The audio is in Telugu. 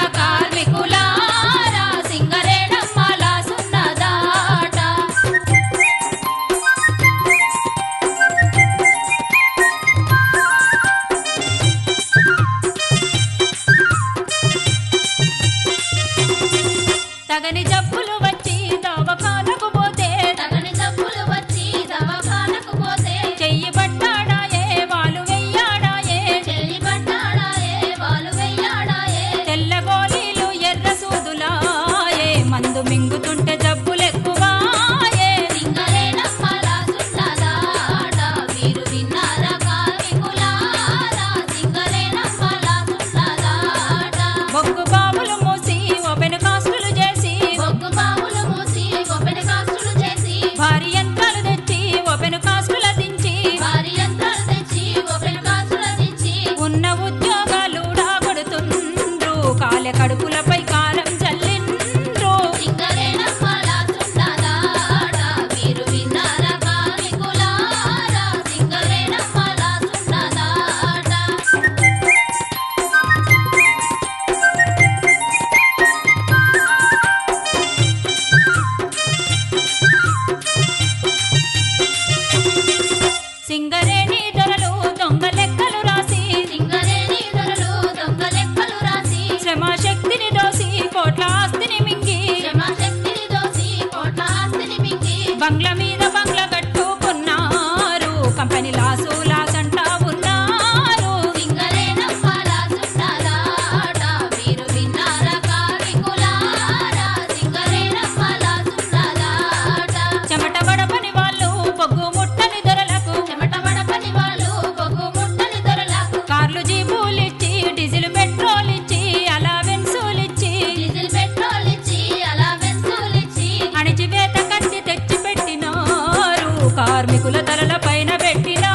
tratar mi culo. కడుపుల company lawsuit. పైన పెట్టిన